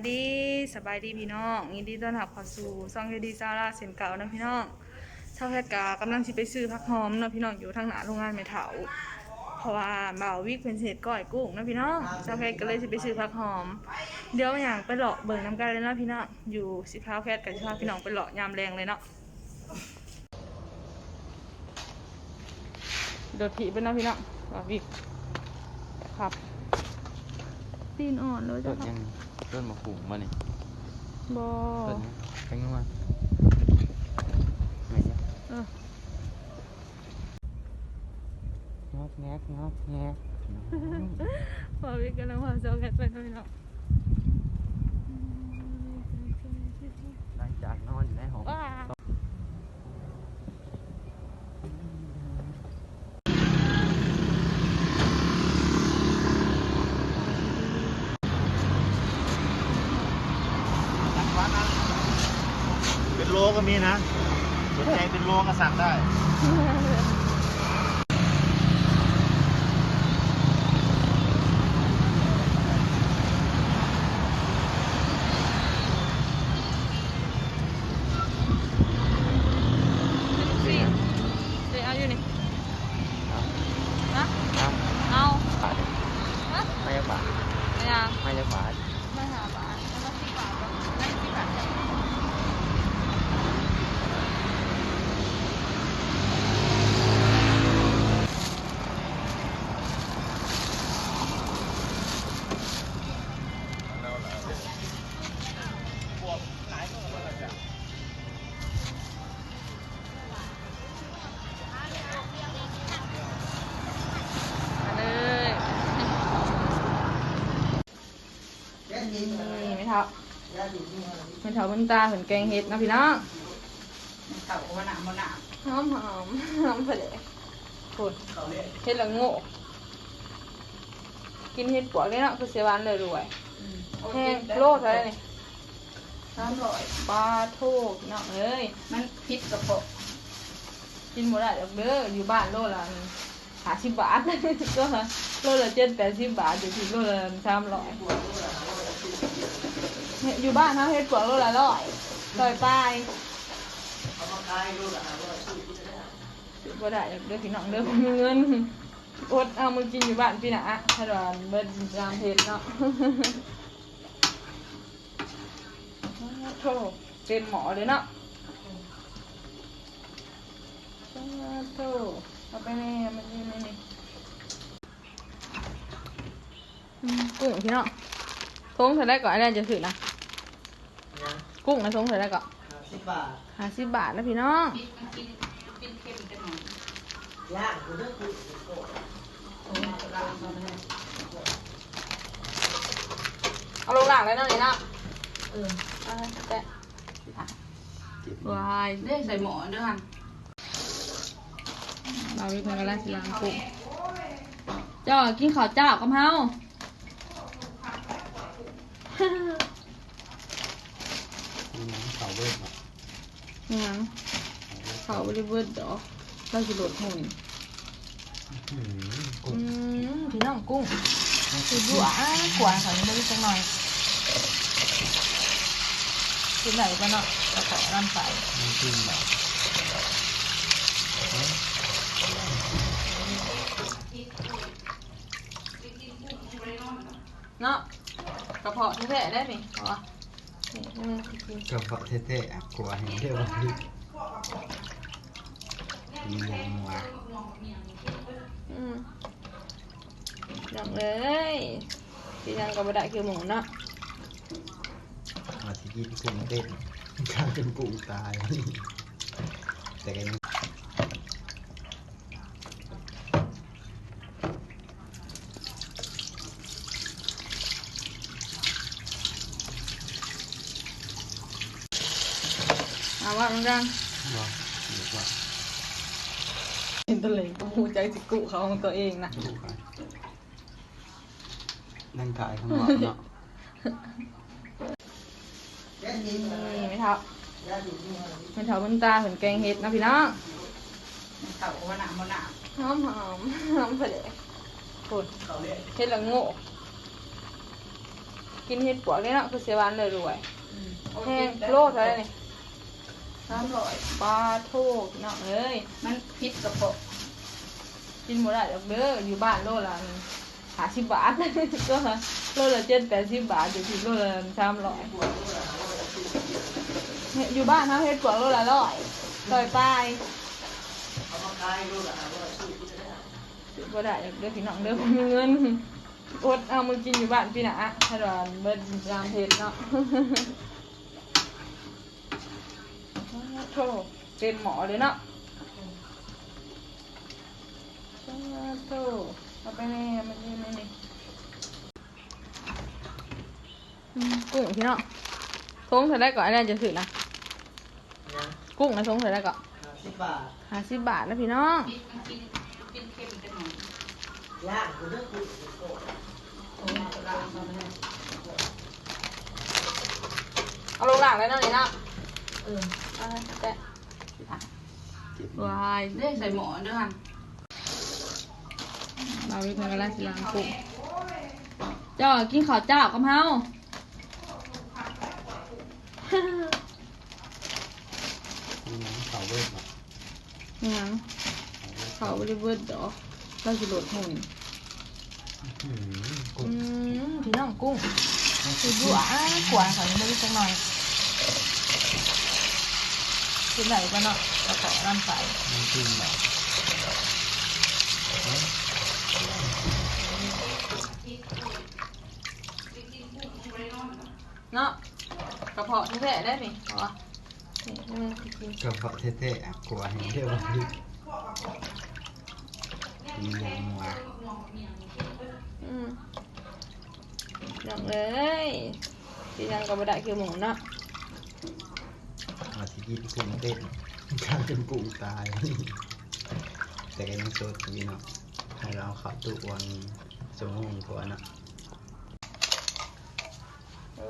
สบายดีสบายดีพี่น้องยินดีต้อนรับเข้าสู่ซองเฮดีซาร่าเซนเก่านะพี่น้องเช่าแพทย์กากำลังสิไปซื้อผักหอมนะพี่น้องอยู่ทางหน้าโรงงานแม่เฒ่าเพราะว่าบ่าววิกเป็นเศษก้อยกุ้งนะพี่น้องชาแพทย์ก็เลยสิไปซื้อผักหอม เดี๋ยวอย่างไปเลาะเบิ่งน้ำกันเลยนะพี่น้องอยู่สิพาแพทย์กับสิพาพี่น้องไปเลาะยามแรงเลยเนาะโดดถีไปนะพี่น้องบ่าววิกครับตีนอ่อนเลยจ้ะครับ งต้นมะขุงมานี่บอต้นนี้เป็นไงวะไม่เนี่ยเอองอกแงกงอกแงกพอวิกำลังพาโซกันไปด้วยเนาะหลังจากนอนอยู่ในห้อง ว้า เป็น โลก็มีนะสนใจเป็นโลก็สั่งได้ ไม่เท่าบนตาเหมือนแกงเห็ดนะพี่น้องเขาว่าหนามบ่หนามหอมหอมหอมผะเดะพูดเห็ดละโง่กินเห็ดปวกเลยเนาะคือเสียวันเลยรวยแห้งโลเท่าไหรนี่สามร้อยปลาโทกเนาะเอ้ยมันพิษกระเพาะกินหมดได้ดอกเด้ออยู่บ้านโลละหาสิบบาทก็โลละเจ็ดแปดสิบบาทอยู่ที่โลละสามร้อยเนี่ย อยู่บ้านเขาเฮ็ดปวกโลละร้อยร้อยปลายซื้อบ่ได้ดอกเด้อพี่น้องเด้อบ่มีเงินอดเอามากินอยู่บ้านพี่นะถ้าดอนเบิดรามเพชรเนาะโธ่เต็มหมอเลยเนาะสาธุเอาไปแม่มันนี่นี่นี่อืมกุ้งพี่เน้อง ทงเท่าไรก่อนอะไรจะถือนะกุ้งนะทงเท่าไรก่อนสิบบาทห้าสิบบาทนะพี่น้องพิษมันกินพิษเข้มจังหน่อยย่างกูเลือกกูเอาลงหลังเลยเนาะนี่เนาะเออเอาแตะวายได้ใส่หมอเด้อค่ะเรามีคนกำลังสิล้างกุ้งเจ้ากินข้าวเจ้ากับเฮา มีน้ำเสาเบิดอะ เนี่ ยงเขาบริเวณดอกเราจะโหลดหุ่นอืมอืมพี่น้องกุ้งคือบัวอ้ากว่าเขาไม่ได้สักหน่อยคือไหนกันเนาะกระเป๋าน้ำใสไม่ขึ้นแบบเนาะกระเพาะที่แท้ได้ไหมเหรอนี่นี่มัน กินกระเพาะเท่ๆอะกลัวเห็นเรียกว่าพริกมียังวะอืมดังเลยพี่นังก็บ่ได้คือหมูเนาะมาที่กินกุ้งเต้นกลายเป็นกุ้งตายแต่ก็ยัง เอาว่า มันดังบอกเดี๋ยวว่าเห็นตัวเล็กหูใจสิกุเขาของตัวเองนะดูกันนั่งขายข้างนอกเนาะนี่ไม่เท่าไม่เท่าบนตาเหมือนแกงเห็ดนะพี่น้องเขาว่าหนามบ่หนามหอมหอมหอมผะเดะพูดเห็ดละโง่กินเห็ดปวกได้เนาะคือเสียหวานเลยรวยอืมแห้งโลเท่าไหร่นี่ สามร้อยปลาโทกเนาะเอ้ยมันพิษกระเพาะกินหมดได้ดอกเด้ออยู่บ้านโลละหาสิบบาทก็โลละเจ็ดแปดสิบบาทอยู่ที่โลละสามร้อยอยู่บ้านนะเฮ็ดปวกโลละร้อยร้อยปลายซื้อบ่ได้ดอกเด้อพี่น้องเด้อบ่มีเงินอดเอามากินอยู่บ้านพี่นะถ้าว่าเบิร์ดรามเพชรเนาะ โธ่เต็มหมอเลยเนาะโธ่เอาไปแม่มันนี่ไม่นี่อืมกุ้งพี่เนาะทงเท่าได้ก่อนอะไรจะถือนะกุ้งนะทงเท่าได้ก่อนสิบบาทห้าสิบบาทนะพี่น้องพิษมันกินกินเค็มกันหน่อยย่างกูเลือกกูโอ้ยกระด้างมาเลยเอาลงหลังเลยเนาะนี่เนาะเออเอา แตะวายได้ใส่หมอด้วยค่ะมาวิคนกำลังสิล้างกุ้งเจ้ากินข้าวเจ้ากับเฮามีน้ำเขาเวิร์ดอะเนี่ยงเขาบริเวณดอกเราจะโหลดหุ่นอืมกูอืมพี่น้องกุ้งคือบัวกวนเขายังไม่ได้สักหน่อย กินไหนกันเนาะกระเพาะน้ำใสมันกินแบบเนาะกระเพาะแท้ๆได้ไหมเหรอนี่นี่กินกระเพาะเท่ๆอะกลัวเห็นเที่ยวพี่มียังวะอืมน้องเอ้ยพี่ยังก็บ่ได้คือหมูเนาะมาที่ กินกุ้งเต้นกลายเป็นกุ้งตาย แต่ก็ยังสดอยู่เนาะให้เราเขับตุวันสมงกว่าเนาะโอ้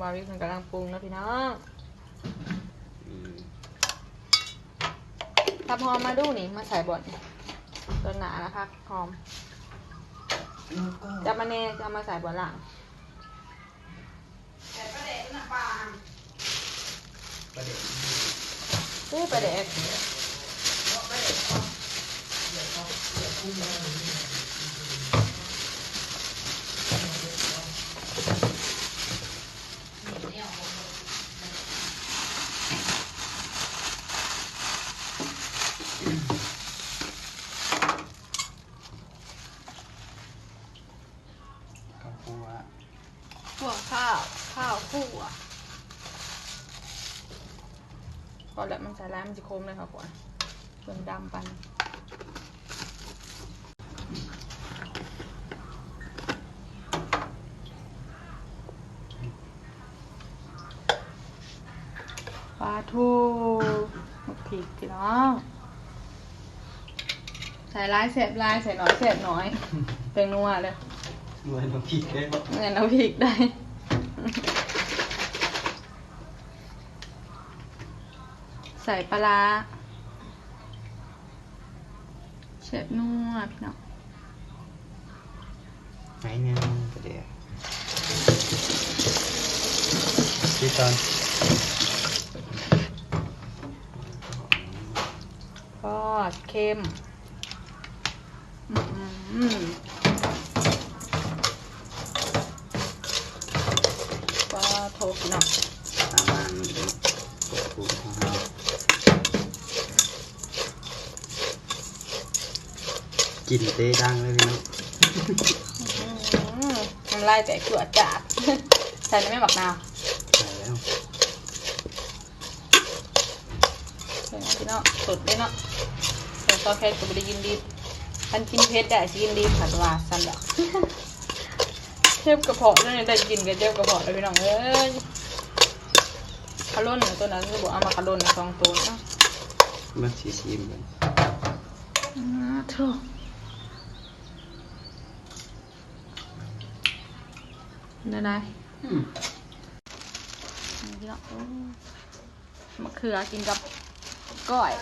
มาวิคนกำลังปรุงนะพี่น้องอืมถ้าพอมาดูนี่ มาใส่บ่อนตัวหนานะคะหอมแล้วก็จะมาเน่จะมาใส่บ่อนหลัง ซื้อไปเด็กข้าวคั่ว ขั่วข้าวข้าวคั่วพอแล้ว มันใส่ร้ายมันจะคมเลยค่ะขวานเบิ่งดำปันปลาทูมะพริกพี่น้องใส่ร้ายเสร็จร้ายใส่น้อยเสร็จน้อยเป็นนัวเลยรวยน้ำพริกได้ปะเงินเอาพริกได้ ใส่ปลาร้าเชฟนัวพี่น้องไหนเนี่ยประเดี๋ยวพี่ตอนทอดเค็มอืมปลาโทพี่น้องตามมามันเป็นกดปูข องเรากินเต้ดังเลยพี่น้องอืมน้ำลายแตกจวดจัดใส่น้ำไม่หมักนาวใส่แล้วเห็นไหมพี่น้องสดเลยเนาะแต่ซอสเผ็ดก็ไม่ได้ยินดีท่านกินเผ็ดได้สิกินดีผัดว่าสั่นแหละเจ็บกระเพาะนั่นได้กินกับเจ็บกระเพาะเลยพี่น้องเอ้ยคาร่นน่ะตัวนั้นจะบอกเอามาคาร่นน่ะสองตัวเนาะมาซีซีมกันอ่าถูก ได้ได้อืมนี่พี่น้องโอ้มะเขือกินกับก้อย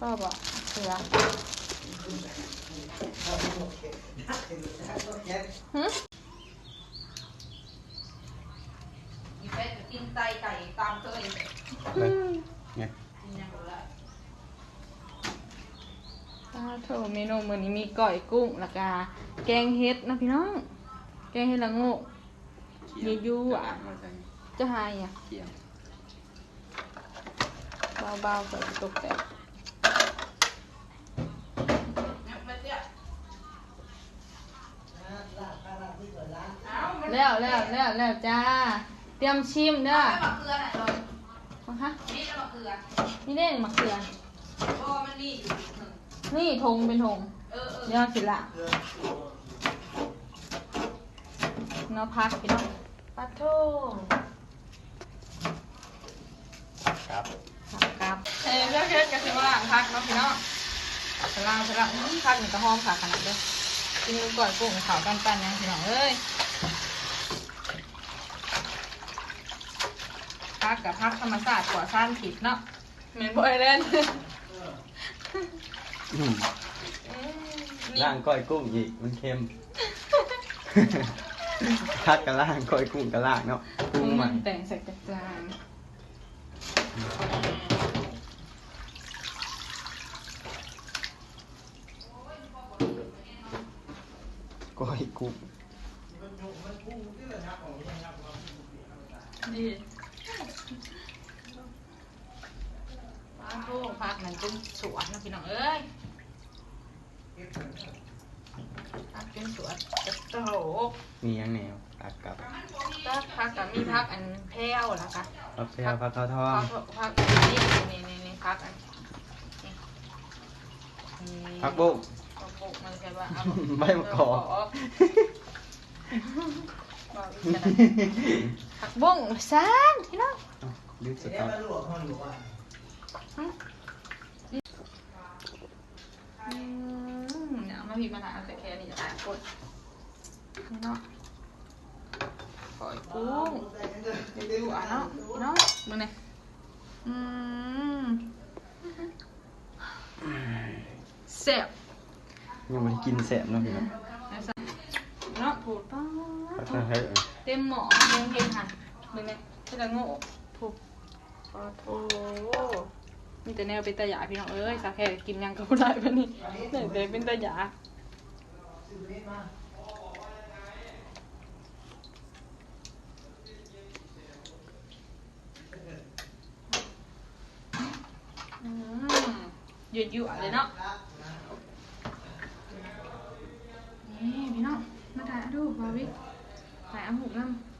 ก็บอกเสือหึ อีเป็ดกินไตไก่ตามเคย เบิ่ง ไงกินยังบ่ได้ปลาโถเมนูมื้อนี้มีก้อยกุ้งแล้วก็แกงเฮ็ดนะพี่น้อง แกงเฮ็ดละโงกยั่วๆจะหายอะเกี่ยวเบาๆก่อนตกแต่เนี่ยไม่เตี้ยเอามันแล้วแล้วแล้วแล้วจ้า เตรียมชิมเด้อไม่มะเขือน่ะเลยมาคะนี่แล้วมะเขือนี่เด้มะเขือเพราะว่ามันนี่อยู่หนึ่งนี่ธงเป็นธงเออเออเดี๋ยอดสิละเนาะพักพี่น้องปลาโถครับผักกับเอ้ยเลือกเฮ็ดกันสิว่าพักเนาะพี่น้องสลางสลางอื้อพักนี่ก็หอมผักขนาดเด้อกินมือก่อยกุ้งเขากันปันยังพี่น้องเอ้ย พักกับพักธรรมศาสตร์กว่าซ่านผิดเนาะเหม็นบ่อยเล่นอืมอืมนี่ล่างก้อยกุ้งอีกมันเค็มพักกับล่างก้อยกุ้งกับล่างเนาะปรุงใหม่แต่งใส่กระจานก้อยกุ้งดีป้าโทพั กมันเป็นสวนนะพี่น้องเอ้ยพักเป็นสวนจะโตมียังแนวผักกับพักพักกับมีพักอันแพ้วแล้วค่ะผักแพรวผักข้าวทอพังกพักนี่นี่นี่นี่พักอันนี่นี่ผักบุ้งผักบุ้งมันใช่ป่ะใบมะกอกบอกอีกขนาดผักบุ้งซ่านพี่น้องยืดสต๊อกอื มเนี่ยมาพี่มาหาแต่แค่นี้จะตายกดนี่เนาะปล่อยกุ้งดูอะเนาะพี่เนาะดูนี่อืมแซ่บยังไม่ได้กินแสบเนาะพี่เนาะเนาะถูกป้าผักถูกเฮ้ยเต็มหม้อเต็มเกงค่ะดูนี่ที่ละโง่ถูกปลาทู มีแต่แนวเป็นตะหยาพี่น้องเอ้ยสาแค่กินยังก็บ่ได้ปะนี่เนี่ยเด็เป็นตะหยาอืมหยุดอยู่เลยเนาะนี่พี่น้องมาถ่ายเอาดูบาวิถ่ายเอาหูกน้ำ